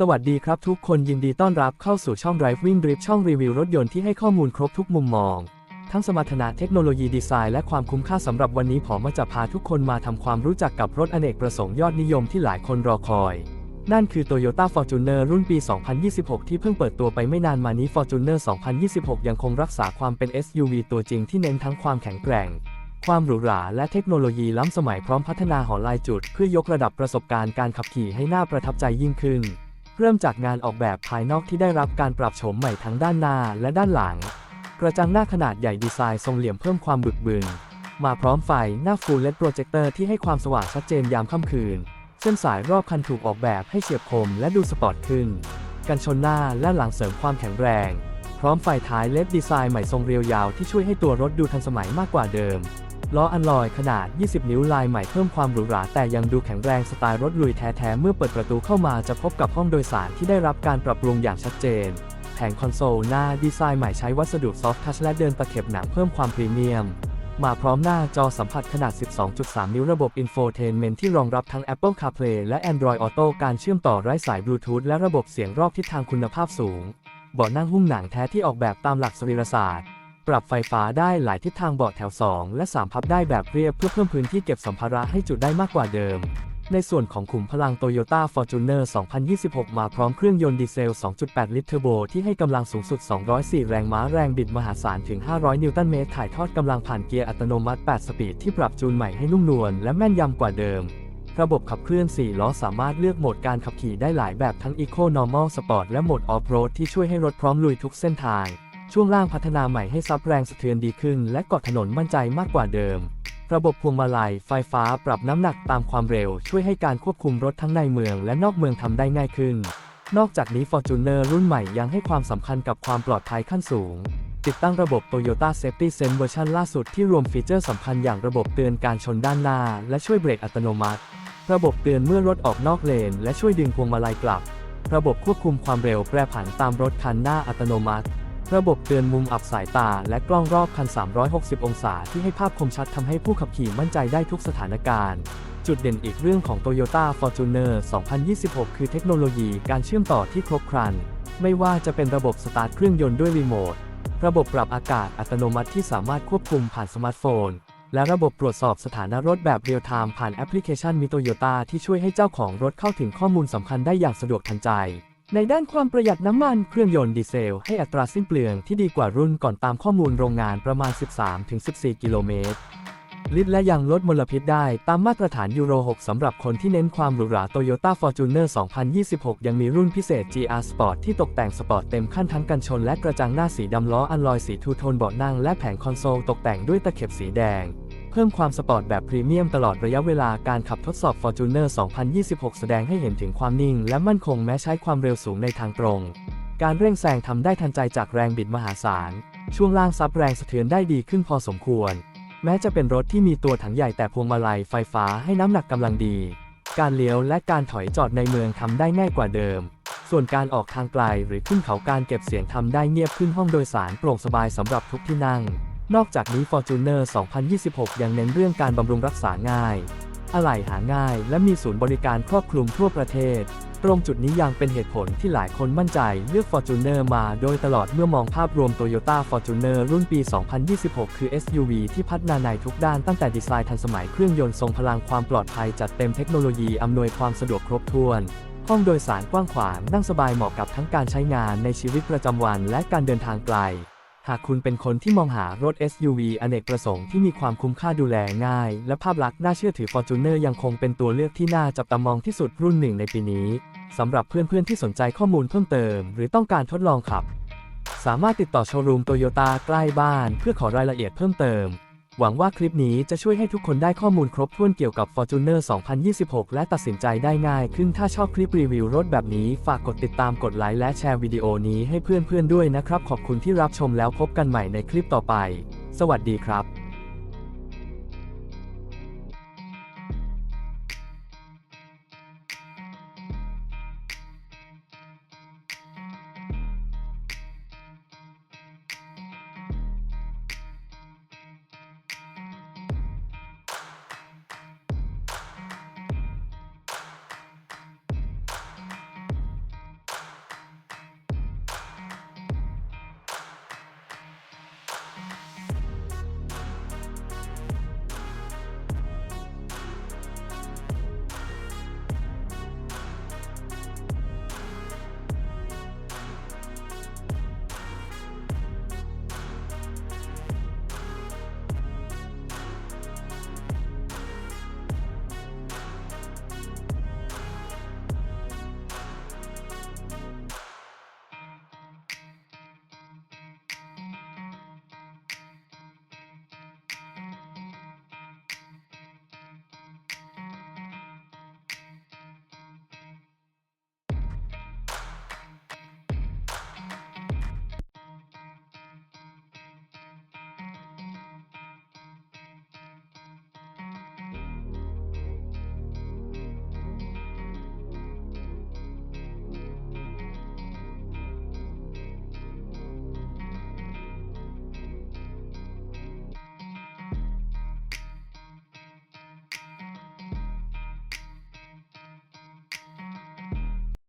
สวัสดีครับทุกคนยินดีต้อนรับเข้าสู่ช่อง Driving Drip ช่องรีวิวรถยนต์ที่ให้ข้อมูลครบทุกมุมมอง ทั้งสมรรถนะเทคโนโลยีดีไซน์และความคุ้มค่าสำหรับวันนี้ผมมาจะพาทุกคนมาทำความรู้จักกับรถอเนกประสงค์ยอดนิยมที่หลายคนรอคอย นั่นคือ Toyota Fortuner รุ่นปี 2026 ที่เพิ่งเปิดตัวไปไม่นานมานี้ Fortuner 2026 ยังคงรักษาความเป็น SUV ตัวจริงที่เน้นทั้งความแข็งแกร่งความหรูหราและเทคโนโลยีล้ำสมัยพร้อมพัฒนาหอลายจุด เพื่อยกระดับประสบการณ์การขับขี่ให้น่าประทับใจยิ่งขึ้น เริ่มจากงานออกแบบภายนอกที่ได้รับการปรับโฉมใหม่ทั้งด้านหน้าและด้านหลัง กระจังหน้าขนาดใหญ่ดีไซน์ทรงเหลี่ยมเพิ่มความบึกบึน มาพร้อมไฟหน้าฟูลเลดโปรเจคเตอร์ที่ให้ความสว่างชัดเจนยามค่ำคืน เส้นสายรอบคันถูกออกแบบให้เฉียบคมและดูสปอร์ตขึ้น กันชนหน้าและหลังเสริมความแข็งแรง พร้อมไฟท้ายเลดดีไซน์ใหม่ทรงเรียวยาวที่ช่วยให้ตัวรถดูทันสมัยมากกว่าเดิม ล้ออันลอยขนาด 20 นิ้วลายใหม่เพิ่มความหรูหราแต่ยังดูแข็งแรงสไตล์รถลุยแท้ๆ เมื่อเปิดประตูเข้ามาจะพบกับห้องโดยสารที่ได้รับการปรับปรุงอย่างชัดเจน แผงคอนโซลหน้าดีไซน์ใหม่ใช้วัสดุซอฟท์ทัชและเดินตะเข็บหนังเพิ่มความพรีเมียม มาพร้อมหน้าจอสัมผัสขนาด 12.3 นิ้วระบบ Infotainment ที่รองรับทั้ง Apple CarPlay และ Android Auto การเชื่อมต่อไร้สายบลูทูธและระบบเสียงรอบทิศทางคุณภาพสูงเบาะนั่งหุ้มหนังแท้ที่ออกแบบตามหลักสรีรศาสตร์ ปรับไฟฟ้าได้หลายทิศทางเบาะแถว 2 และ 3 พับได้แบบเรียบเพื่อเพิ่มพื้นที่เก็บสัมภาระให้จุดได้มากกว่าเดิม ในส่วนของขุมพลัง Toyota Fortuner 2026 มาพร้อมเครื่องยนต์ดีเซล 2.8 ลิตรเทอร์โบที่ให้กำลังสูงสุด 204 แรงม้าแรงบิดมหาศาลถึง 500 นิวตันเมตร ถ่ายทอดกำลังผ่านเกียร์อัตโนมัติ 8 สปีดที่ปรับจูนใหม่ให้นุ่มนวลและแม่นยำกว่าเดิมระบบขับเคลื่อน 4 ล้อสามารถเลือกโหมดการขับขี่ได้หลายแบบทั้ง Eco Normal Sport และโหมด Off-road ที่ช่วยให้รถพร้อมลุยทุกเส้นทาง ช่วงล่างพัฒนาใหม่ให้ซับแรงสะเทือนดีขึ้น และเกาะถนนมั่นใจมากกว่าเดิม ระบบพวงมาลัยไฟฟ้าปรับน้ำหนักตามความเร็ว ช่วยให้การควบคุมรถทั้งในเมืองและนอกเมืองทำได้ง่ายขึ้น นอกจากนี้ Fortuner รุ่นใหม่ยังให้ความสำคัญกับความปลอดภัยขั้นสูง ติดตั้งระบบ Toyota Safety Sense เวอร์ชันล่าสุดที่รวมฟีเจอร์สำคัญอย่างระบบเตือนการชนด้านหน้า และช่วยเบรกอัตโนมัติ ระบบเตือนเมื่อรถออกนอกเลน และช่วยดึงพวงมาลัยกลับ ระบบควบคุมความเร็วแปรผันตามรถคันหน้าอัตโนมัติ ระบบเตือนมุมอับสายตาและกล้องรอบคัน 360 องศาที่ให้ภาพคมชัดทำให้ผู้ขับขี่มั่นใจได้ทุกสถานการณ์ จุดเด่นอีกเรื่องของ Toyota Fortuner 2026 คือเทคโนโลยีการเชื่อมต่อที่ครบครัน ไม่ว่าจะเป็นระบบสตาร์ทเครื่องยนต์ด้วยรีโมท ระบบปรับอากาศอัตโนมัติที่สามารถควบคุมผ่านสมาร์ทโฟน และระบบตรวจสอบสถานะรถแบบเรียลไทม์ผ่านแอปพลิเคชันมิโตโยต้าที่ช่วยให้เจ้าของรถเข้าถึงข้อมูลสำคัญได้อย่างสะดวกทันใจ ในด้านความประหยัดน้ำมันเครื่องยนต์ดีเซล ให้อัตราสิ้นเปลืองที่ดีกว่ารุ่นก่อนตามข้อมูลโรงงานประมาณ 13-14 กิโลเมตร ลิตรและยังลดมลพิษได้ตามมาตรฐานยูโร 6 สำหรับคนที่เน้นความหรูหรา Toyota Fortuner 2026 ยังมีรุ่นพิเศษ GR Sport ที่ตกแต่งสปอร์ตเต็มขั้นทั้งกันชนและกระจังหน้าสีดำล้ออัลลอยสีทูโทนเบาะนั่งและแผงคอนโซลตกแต่งด้วยตะเข็บสีแดง พิ่มความสปอร์ตแบบพรีเมียมตลอดระยะเวลาการขับทดสอบ Fortuner 2026 แสดงให้เห็นถึงความนิ่ง และมั่นคงแม้ใช้ความเร็วสูงในทางตรง การเร่งแซงทำได้ทันใจจากแรงบิดมหาศาล ช่วงล่างซับแรงสะเทือนได้ดีขึ้นพอสมควร แม้จะเป็นรถที่มีตัวถังใหญ่แต่พวงมาลัยไฟฟ้าให้น้ำหนักกำลังดี การเลี้ยวและการถอยจอดในเมืองทำได้ง่ายกว่าเดิม ส่วนการออกทางไกลหรือขึ้นเขาการเก็บเสียงทำได้เงียบขึ้นห้องโดยสารโปร่งสบายสำหรับทุกที่นั่ง นอกจากนี้ Fortuner 2026 ยังเน้นเรื่องการบำรุงรักษาง่าย อะไหล่หาง่าย และมีศูนย์บริการครอบคลุมทั่วประเทศ ตรงจุดนี้ยังเป็นเหตุผลที่หลายคนมั่นใจเลือก Fortuner มาโดยตลอดเมื่อมองภาพรวม Toyota Fortuner รุ่นปี 2026 คือ SUV ที่พัฒนาในทุกด้านตั้งแต่ดีไซน์ทันสมัยเครื่องยนต์ทรงพลังความปลอดภัยจัดเต็มเทคโนโลยีอำนวยความสะดวกครบถ้วนห้องโดยสารกว้างขวางนั่งสบายเหมาะกับทั้งการใช้งานในชีวิตประจำวันและการเดินทางไกล หากคุณเป็นคนที่มองหารถ SUV อเนกประสงค์ที่มีความคุ้มค่าดูแลง่าย และภาพลักษณ์น่าเชื่อถือ Fortuner ยังคงเป็นตัวเลือกที่น่าจับตามองที่สุดรุ่นหนึ่งในปีนี้สำหรับเพื่อนๆที่สนใจข้อมูลเพิ่มเติม หรือต้องการทดลองขับ สามารถติดต่อโชว์รูมโตโยต้าใกล้บ้าน เพื่อขอรายละเอียดเพิ่มเติม หวังว่าคลิปนี้จะช่วยให้ทุกคนได้ข้อมูลครบถ้วนเกี่ยวกับ Fortuner 2026 และตัดสินใจได้ง่ายขึ้นถ้าชอบคลิปรีวิวรถแบบนี้ ฝากกดติดตามกดไลค์และแชร์วิดีโอนี้ให้เพื่อนๆด้วยนะครับ ขอบคุณที่รับชมแล้วพบกันใหม่ในคลิปต่อไป สวัสดีครับ